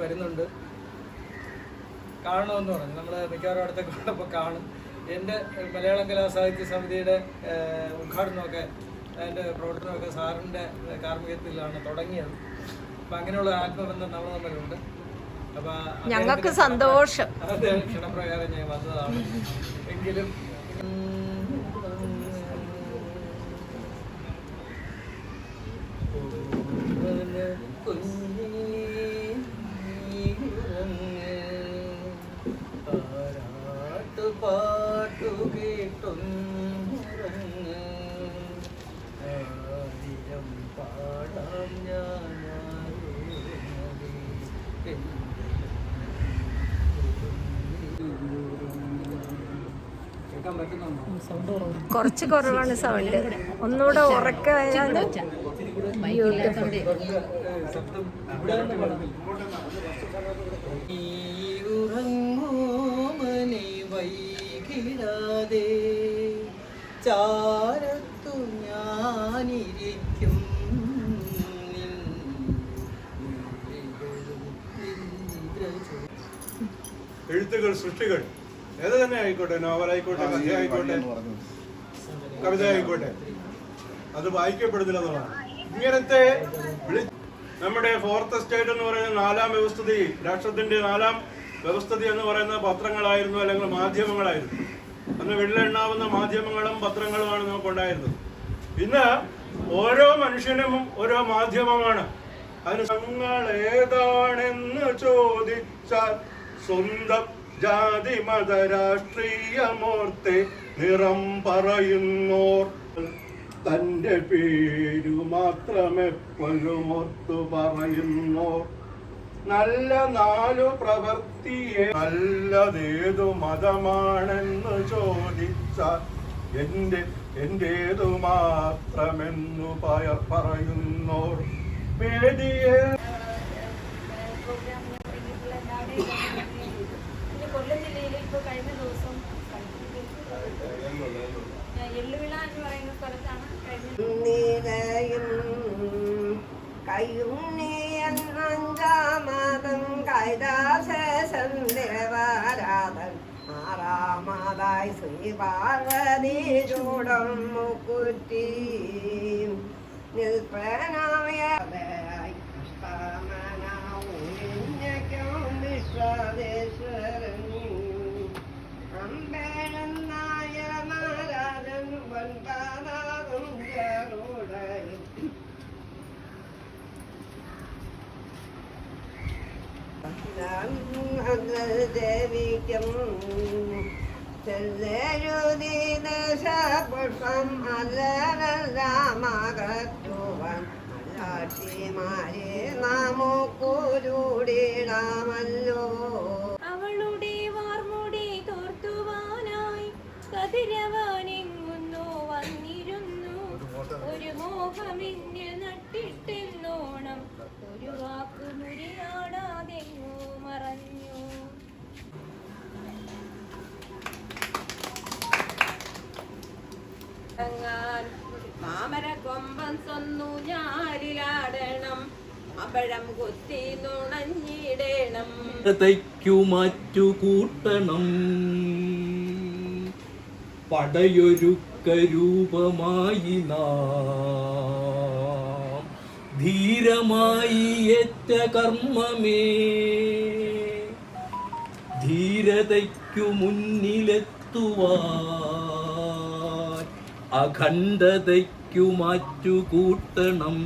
വരുന്നുണ്ട്. കാണണമെന്ന് പറഞ്ഞു. നമ്മൾ മിക്കവാറും അടുത്തൊക്കെ ഉള്ളപ്പോൾ കാണും. എന്റെ മലയാളം കലാ സാഹിത്യ സമിതിയുടെ ഉദ്ഘാടനമൊക്കെ അതിന്റെ പ്രവർത്തനമൊക്കെ സാറിന്റെ കാർമ്മികത്തിലാണ് തുടങ്ങിയത്. അപ്പം അങ്ങനെയുള്ള ആത്മബന്ധം നമ്മൾ തമ്മിലുണ്ട്. ഞങ്ങൾക്ക് സന്തോഷം. അതെ ക്ഷണപ്രകാരം ഞാൻ വന്നതാണ്. എങ്കിലും പാട്ടു ആയിരം പാടാം ഞാൻ കുറച്ച് കുറവാണ് സൗണ്ട്. ഒന്നുകൂടെ വൈകിടാതെ. ചാരത്തു ഞാനിരിക്കും. എഴുത്തുകൾ സൃഷ്ടികൾ. ഏത് തന്നെ ആയിക്കോട്ടെ നോവൽ ആയിക്കോട്ടെ കഥ ആയിക്കോട്ടെ കവിത ആയിക്കോട്ടെ. അത് വായിക്കപ്പെടുന്നില്ല എന്നുള്ളതാണ്. ഇങ്ങനത്തെ നമ്മുടെ ഫോർത്ത് എസ്റ്റേറ്റ് എന്ന് പറയുന്ന നാലാം വ്യവസ്ഥിതി രാഷ്ട്രത്തിന്റെ നാലാം വ്യവസ്ഥിതി എന്ന് പറയുന്ന പത്രങ്ങളായിരുന്നു അല്ലെങ്കിൽ മാധ്യമങ്ങളായിരുന്നു. അന്ന് വെള്ളെണ്ണാവുന്ന മാധ്യമങ്ങളും പത്രങ്ങളുമാണ് നമുക്കുണ്ടായിരുന്നത്. ഇന്ന് ഓരോ മനുഷ്യനും ഓരോ മാധ്യമമാണ്. അതിന് ഞങ്ങൾ ഏതാണെന്ന് ചോദിച്ചാൽ സ്വന്തം ജാതി മത രാഷ്ട്രീയമോർത്തെ നിറം പറയുന്നോർ. തന്റെ പേരു മാത്രമെപ്പോഴും ഓർത്തു പറയുന്നു നല്ല നാലു പ്രവൃത്തിയെ നല്ലതേതു മതമാണെന്ന് ചോദിച്ച എന്റെ എന്റേതു മാത്രമെന്നു പറയുന്നോർ. വേദിയെ അഞ്ചാമതം കൈലാസൻ ദേവരാധൻ ആറാമതായി ശ്രീ പാർവതി ചൂടം മുക്കുറ്റി നിൽപ്പനായി അഷ്ടമനാവും വിശ്വദേശ്വരൻ അമ്പേഴൻ അവളുടെ വാർമുടി തോർത്തുവാനായി കതിരവാനെങ്ങുന്നു ഒരു നട്ടിട്ടെന്നോണം ഒരു വാക്കു മുരിയാടാതെങ്ങോ മറഞ്ഞു. മാമര കൊമ്പൻ സ്വന്നു ഞാലിലാടണം. അപഴം കുത്തി നുണഞ്ഞിടണം. മാറ്റു കൂട്ടണം. പടയൊരുക്ക രൂപമായി നാം ധീരമായി ഏറ്റ കർമ്മമേ. ധീരതയ്ക്കു മുന്നിലെത്തുവാൻ അഖണ്ഡതയ്ക്കു മാറ്റുകൂട്ടണം.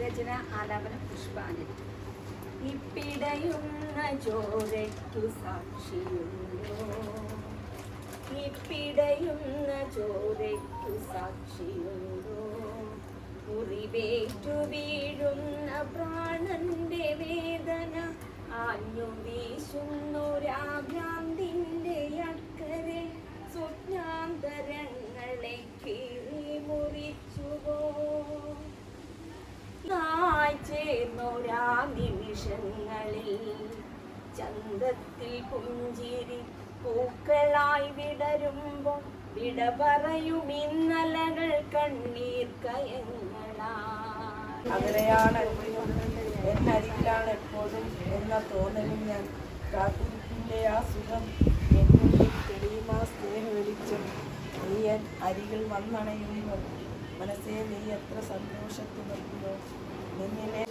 രചന ആലാപന പുഷ്പാഞ്ജലി. ഇപ്പിടയുന്ന ചോരയ്ക്കു സാക്ഷിയുണ്ടോ? ഇപ്പിടയുന്ന ചോരയ്ക്കു സാക്ഷിയുണ്ടോ? മുറിവേറ്റു വീഴുന്ന പ്രാണന്റെ വേദന ആഞ്ഞു വീശുന്നു രാഭ്രാന്തിന്റെ അക്കരെ. സ്വപ്നാന്തരങ്ങളെ കീറി മുറിച്ചുവോ? ചേർന്നൊരാ നിമിഷങ്ങളിൽ ചന്തത്തിൽ പുഞ്ചിരി പൂക്കളായി വിടരുമ്പോൾ വിട പറയും ഇന്നലകൾ കണ്ണീർ കയങ്ങളാ എന്നരികിലാണ് എപ്പോഴും എന്ന തോന്നലും ഞാൻ. കാത്തിരിപ്പിന്റെ ആ സുഖം എന്നുള്ളിൽ തെളിയുമാ സ്നേഹ വെളിച്ചം. അരികിൽ വന്നണയുമ്പോൾ മനസ്സേ നീ എത്ര സന്തോഷത്തിലെത്തുന്നു നിന്നിലെ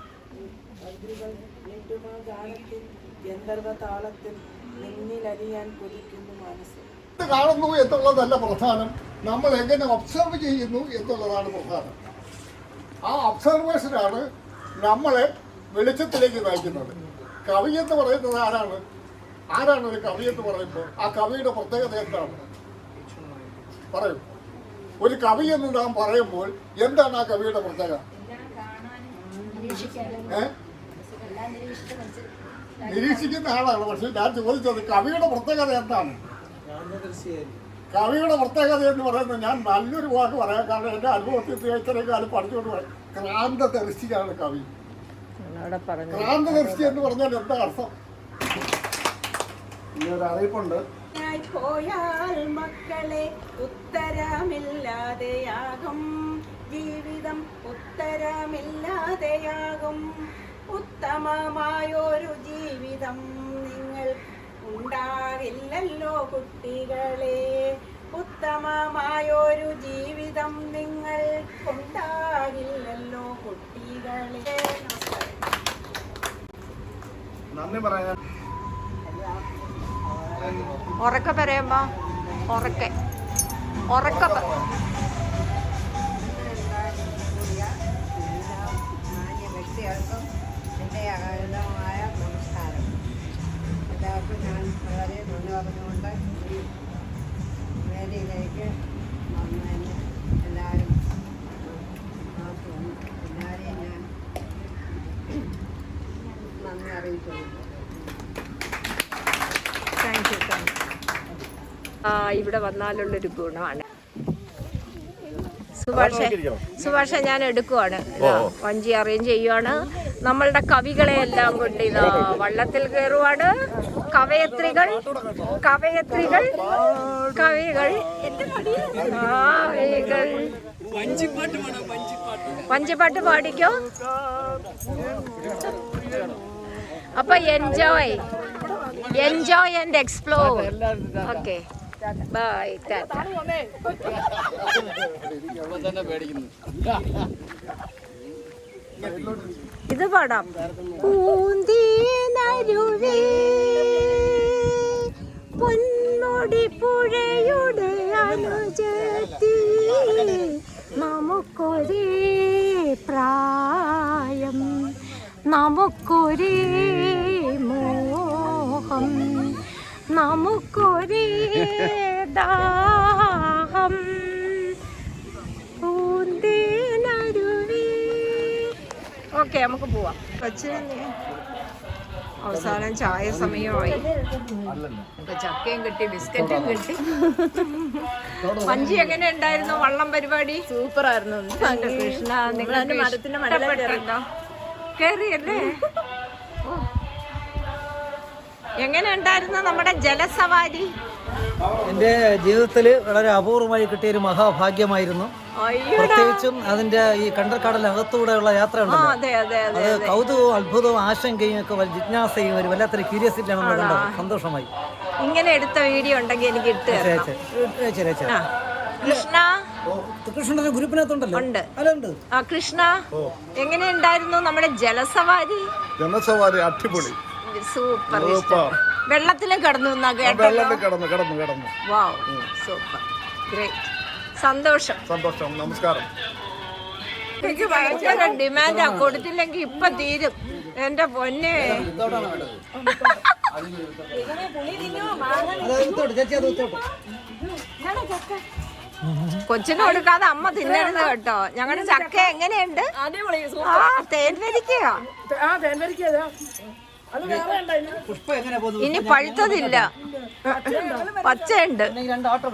ഹൃദയകണ്ണികൾ നീട്ടുമാ ഗാനത്തിൽ ഗന്ധർവ താളത്തിൽ നിന്നിലറിയാൻ കൊതിക്കുന്നു മനസ്സ്. എന്ത് കാണുന്നു എന്നുള്ളതല്ല പ്രധാനം. നമ്മൾ എങ്ങനെ ഒബ്സർവ് ചെയ്യുന്നു എന്നുള്ളതാണ് പ്രധാനം. ആ ഒബ്സർവേഷനാണ് നമ്മളെ വെളിച്ചത്തിലേക്ക് നയിക്കുന്നത്. കവി എന്ന് പറയുന്നത് ആരാണ്? ആരാണ് ഒരു കവി എന്ന് പറയുമ്പോൾ? ആ കവിയുടെ പ്രത്യേകത എന്താണ്? പറയൂ. ഒരു കവി എന്ന് നാം പറയുമ്പോൾ എന്താണ് ആ കവിയുടെ പ്രത്യേകത? ഏ? നിരീക്ഷിക്കുന്ന ആളാണ്. പക്ഷെ ഞാൻ ചോദിച്ചത് കവിയുടെ പ്രത്യേകത എന്താണ്? കവിയുടെ പ്രത്യേകത എന്ന് പറയുന്നത് ഞാൻ നല്ലൊരു വാക്ക് പറയാം കാരണം എന്റെ അനുഭവത്തിൽ ഇത്രയും കാലം പഠിച്ചുകൊണ്ട് ക്രാന്ത ദർശിയാണ് കവി. ക്രാന്ത ദർശി എന്ന് പറഞ്ഞാൽ എന്താ അർത്ഥം? ഈ ഒരു അറിയിപ്പുണ്ട് പോയാൽ മക്കളെ ഉത്തരമില്ലാതെയാകും. ജീവിതം ഉത്തരമില്ലാതെയാകും. ഉത്തമമായൊരു ജീവിതം നിങ്ങൾ ഉണ്ടാകില്ലല്ലോ കുട്ടികളെ. ഉത്തമമായൊരു ജീവിതം നിങ്ങൾ ഉണ്ടാകില്ലല്ലോ കുട്ടികളെ. നന്ദി പറയാൻ ഉറക്കെ പറയുമ്പോ ഉറക്കെ. ഉറക്കെ വ്യക്തികൾക്കും എന്റെ അകാരണമായ നമസ്കാരം. എല്ലാവർക്കും ഞാൻ വളരെ നന്ദി പറഞ്ഞുകൊണ്ട് ഈ വേദിയിലേക്ക് വന്നതിന് എല്ലാവരും എല്ലാവരെയും ഞാൻ നന്ദി അറിയിക്കുന്നു താങ്ക് യു താങ്ക് യു ആ ഇവിടെ വന്നാലുള്ളൊരു ഗുണമാണ്. സുഭാഷ സുഭാഷ ഞാൻ എടുക്കുവാണ്. വഞ്ചി അറേഞ്ച് ചെയ്യുവാണ്. നമ്മളുടെ കവികളെ എല്ലാം കൊണ്ട് ഇതാ വള്ളത്തിൽ കയറുവാണ് കവയത്രികൾ കവയത്രികൾ കവികൾ. കവികൾ. വഞ്ചിപ്പാട്ട് പാടിക്കോ? അപ്പൊ enjoy enjoy and explore okay bye Tata ഇത് പാടാം. പൂന്തീനരുവേ പൊന്നോടി പുഴയുടെ അനുജത്തി നമുക്കൊരേ പ്രായം നമുക്കൊരേ മോഹം നമുക്കൊരേ ദാഹം ഓക്കെ നമുക്ക് പോവാം. കൊച്ചിന് അവസാനം ചായ സമയമായി. ചക്കയും കിട്ടി ബിസ്ക്കറ്റും കിട്ടി. മഞ്ചി എങ്ങനെ ഉണ്ടായിരുന്നു? വള്ളം പരിപാടി? സൂപ്പർ ആയിരുന്നു. കൃഷ്ണ നിങ്ങൾ മരത്തിന്റെ? കേറിയല്ലേ എങ്ങനെ ഉണ്ടായിരുന്നു നമ്മുടെ ജലസവാരി? എന്റെ ജീവിതത്തിൽ വളരെ അപൂർവമായി കിട്ടിയ ഒരു മഹാഭാഗ്യമായിരുന്നു. പ്രത്യേകിച്ചും അതിന്റെ ഈ കണ്ടൽക്കാടലകത്തൂടെയുള്ള യാത്ര ഉണ്ടല്ലോ അതെ അതെ അതെ അത് കൗതുകവും അത്ഭുതവും ആശങ്കയും ഒക്കെ ജിജ്ഞാസയും ഒരു വല്ലാത്തൊരു ക്യൂരിയസിറ്റിയാണ് നമ്മൾ സന്തോഷമായി. ഇങ്ങനെ എടുത്ത വീഡിയോ ഉണ്ടെങ്കിൽ എനിക്ക് ഇട്ട്. കൃഷ്ണ? കൃഷ്ണന്റെ ഗ്രൂപ്പിനകത്തുണ്ടല്ലോ. ഉണ്ട്. ആ കൃഷ്ണ? എങ്ങനെ ഉണ്ടായിരുന്നു നമ്മുടെ ജലസവാരി? ജലസവാരി അടിപൊളി. സൂപ്പർ ഇഷ്ടം വെള്ളത്തിലും കിടന്നു കേട്ടോ കിടന്നു കിടന്നു കിടന്നു. വാവ് സൂപ്പർ ഗ്രേറ്റ് സന്തോഷം. സന്തോഷം നമസ്കാരം. എനിക്ക് ഭയങ്കര ഡിമാൻഡാ കൊടുത്തില്ലെങ്കിൽ ഇപ്പൊ തീരും. എന്റെ പൊന്നെ. കൊച്ചിന് കൊടുക്കാതെ അമ്മ തിന്നരുത് കേട്ടോ. ഞങ്ങളുടെ ചക്ക എങ്ങനെയുണ്ട്? ആ തേൻ വരിക്കയാ ഇനി പഴുത്തതില്ല. പച്ചയുണ്ട്. രണ്ട് ഓട്ടോ